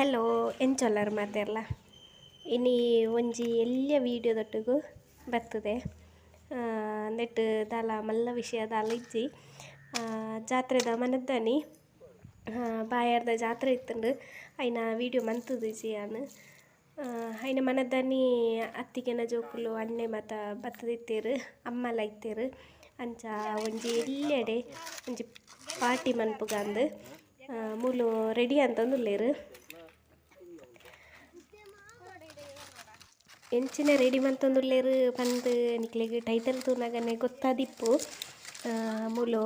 Hello ಎಂಚೊಲ್ಲರು ಮಾತೆರ್ಲ ಇನಿ ಒಂಜಿ ಎಲ್ಲಿಯ ವೀಡಿಯೋದೊಟ್ಟಿಗೂ ಬರ್ತದೆ. ನೆಟ್ ದಾಲ ಮಲ್ಲ ವಿಷಯ ದಾಲ ಇಜ್ಜಿ. ಜಾತ್ರೆದ ಮನದ್ದಾನಿ ಬಾಯಾರ್ದ ಜಾತ್ರೆ ಇತ್ತಂಡು, ಐನ ವೀಡಿಯೋ ಮಂತದು ಇಜ್ಜಿ ಅನು ಐನ ಮನದ್ದಾನಿ ಅತ್ತಿಗೆನ ಜೋಕುಲು ಅಣ್ಣೆ ಮಾತ ಬತ್ತದಿತ್ತೇರು ಅಮ್ಮಲ ಇತ್ತೇರು. ಅಂಚ ಒಂಜಿ ಎಲ್ಲೆಡೆ ಒಂಜಿ ಪಾರ್ಟಿ ಮನ್ಪುಗಂದು ಮೂಲು ರೆಡಿ ಅಂತಂದುಲ್ಲೇರು. ಎಂಚಿನ ರೆಡಿ ಮಂತೊಂದುಲ್ಲೇರು ಪಂದ್ ನಿಕ್ಲೆಗ್ ಟೈಟಲ್ ತೂನಗನೆ ಗೊತ್ತಾದಿಪ್ಪು. ದಿಪ್ಪು ಮೂಲು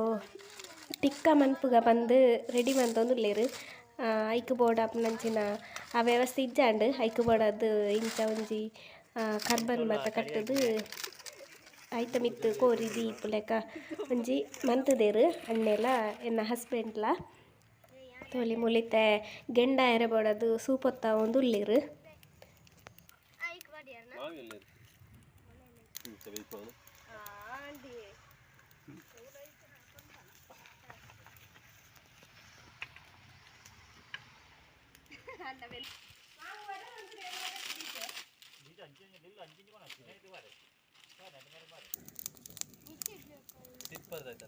ತಿಕ್ಕ ಮನ್ಪುಗ ಬಂದು ರೆಡಿ ಮಂತೊಂದುಲ್ಲೇರು ಐಕ್ ಬೋರ್ಡ್ ಅಪ್ಪನಂಚಿನ ಆ ವ್ಯವಸ್ಥೆ ಇಜ್ಜಾಂಡು ಐಕ್ ಬೋರ್ಡದು ಇಂಚ ಒಂಜಿ ಕರ್ಬನ್ ಮಾತ ಕಟ್ಟದು ಐತ ಮಿತ್ತು ಕೋರಿ ದೀಪ್ ಲೆಕ್ಕ ಒಂಜಿ ಮಂತುದೆರ್. ಅಣ್ಣೆಲ ಎನ್ನ ಹಸ್ಬೆಂಡ್ಲ ತೋಲಿ ಮುಲಿತೆ ಗೆಂಡ ಎರೆಬೋಡದು ಸೂಪೊತ್ತ ಒಂದು ಉಳ್ಳೇರು వెళ్ళలేదు చదివిపోను తిప్పదు అయితే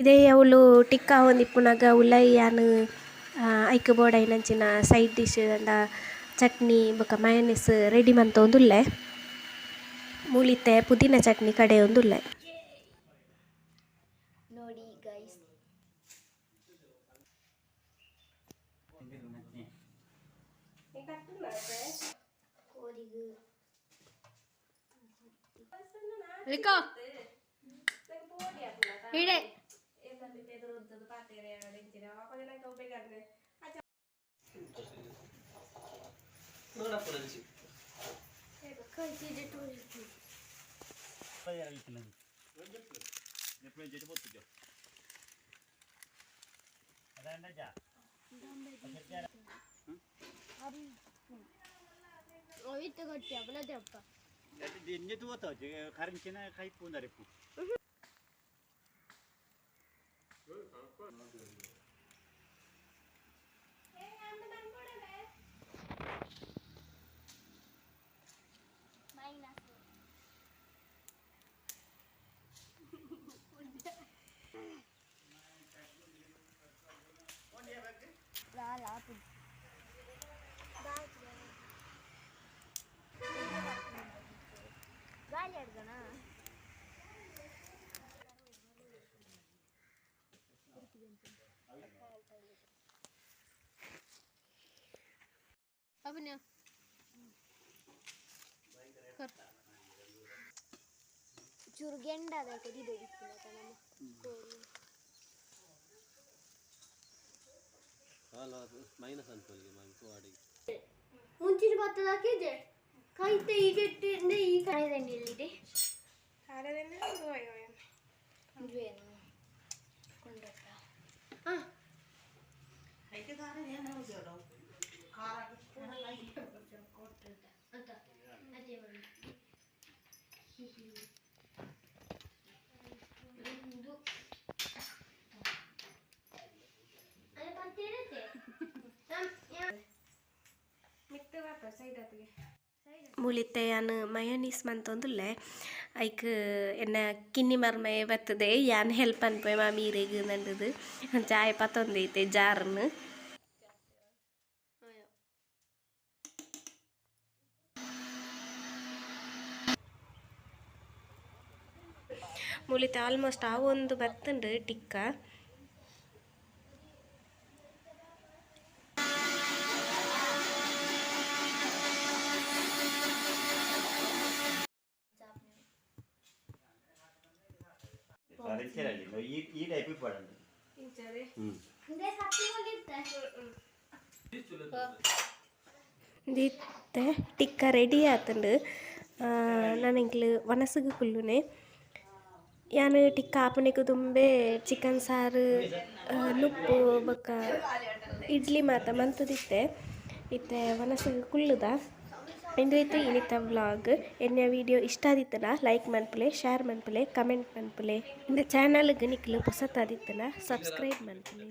ಇದೇ ಅವಳು ಟಿಕ್ಕ ಒಂದಿಪ್ಪುನಾಗ ಉಲಯ್ಯಾನು ಐಕ್ ಐನಂಚಿನ ಸೈಡ್ ಡಿಶ್ ಅಂಡ ಚಟ್ನಿ ಬೊಕ ಮಯನೆಸ್ ರೆಡಿ ಮಂತ ಒಂದುಲ್ಲೆ. ಮೂಲಿತೆ ಪುದೀನ ಚಟ್ನಿ ಕಡೆ ಒಂದುಲ್ಲೆ. ನೋಡಿ ಗೈಸ್ ರಿಕೋ ಇಡೆ ಒಯ್ತು ಕೊಟ್ಟಿ ಅವಲದಪ್ಪ Ini tuh tuh, jadi karin kena kai Good, kind of fun. ಅವನ್ಯ ಚೂರು ಗೆಂಡ ಅದಕ್ಕೆ ಇದು Kalau minus antol gitu, mampu ada. ಮುಂಚಿನ ಭತ್ತದಾಕಿದೆ ಕೈತೆ ಈಗ ಮೂಲಿತ್ತೆ ಯಾನ್ ಮಯೋನೀಸ್ ಮಂತೊಂದುಲ್ಲೆ ಐಕ್ ಎನ್ನ ಕಿನ್ನಿ ಮರ್ಮೆ ಬತ್ತದೆ, ಯಾನ್ ಹೆಲ್ಪ್ ಅನ್ಪೋಯ್ ಮಾ ಮೀರೆಗ್ ನಂದದು. ಚಾಯ್ ಪತ್ತೊಂದೈತೆ ಜಾರ್ನ್. ಮೂಲಿತ್ತೆ ಆಲ್ಮೋಸ್ಟ್ ಆ ಒಂದು ಬರ್ತುಂಡು ಟಿಕ್ಕ. Hmm. ಇದೇ ಸತ್ತಿ ಹೋಗಿತ್ತೆ ದಿತ್ತೆ ಟಿಕ್ಕ ರೆಡಿ ಆತಂಡು ನನಗೆ ವನಸಗ ಕುಲ್ಲುನೆ ಯಾನು ಟಿಕ್ಕ ಆಪನೆಗ್ ತುಂಬೆ ಚಿಕನ್ ಸಾರು ನುಪ್ಪು ಬೊಕ್ಕ ಇಡ್ಲಿ ಮಾತ ಮಂತುದಿತ್ತೆ. ಇತ್ತೆ ಮನಸ್ಸು ಕುಲ್ಲುದ ಇಂದು ಇತ್ತು ಇನಿತ ವ್ಲಾಗ್ ಎನ್ನ ವಿಡಿಯೋ ಇಷ್ಟ ಆದಿತ್ತನ ಲೈಕ್ ಮನ್ಪುಲೆ ಶೇರ್ ಮನ್ಪುಲೆ ಕಮೆಂಟ್ ಮನ್ಪುಲೆ ಇಂದ ಚಾನಲ್ಗೆ ನಿಕ್ಲು ಹೊಸತಾದಿತ್ತನ ಸಬ್ಸ್ಕ್ರೈಬ್ ಮನ್ಪುಲೆ